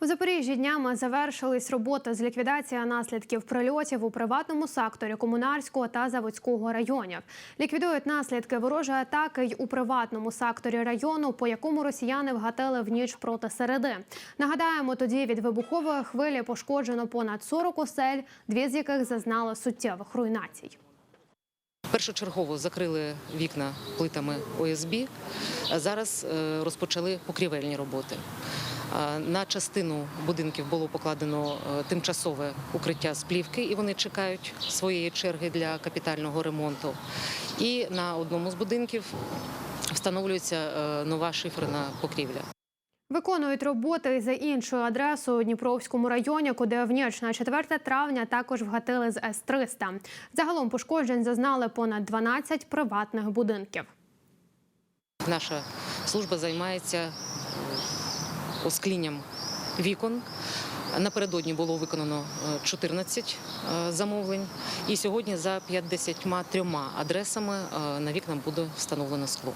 У Запоріжжі днями завершились роботи з ліквідації наслідків прильотів у приватному секторі комунарського та заводського районів. Ліквідують наслідки ворожої атаки й у приватному секторі району, по якому росіяни вгатили в ніч проти середи. Нагадаємо, тоді від вибухової хвилі пошкоджено понад 40 осель, дві з яких зазнали суттєвих руйнацій. Першочергово закрили вікна плитами ОСБ. Зараз е, розпочали покрівельні роботи. На частину будинків було покладено е, тимчасове укриття з плівки, і вони чекають своєї черги для капітального ремонту. І на одному з будинків встановлюється е, нова шиферна покрівля. Виконують роботи за іншою адресою у Дніпровському районі, куди в ніч на 4 травня також вгатили з С-300. Загалом пошкоджень зазнали понад 12 приватних будинків. Наша служба займається е, вікон. Напередодні було виконано е, 14 е, замовлень, і сьогодні за 53 адресами е, на вікнах буде встановлено скло.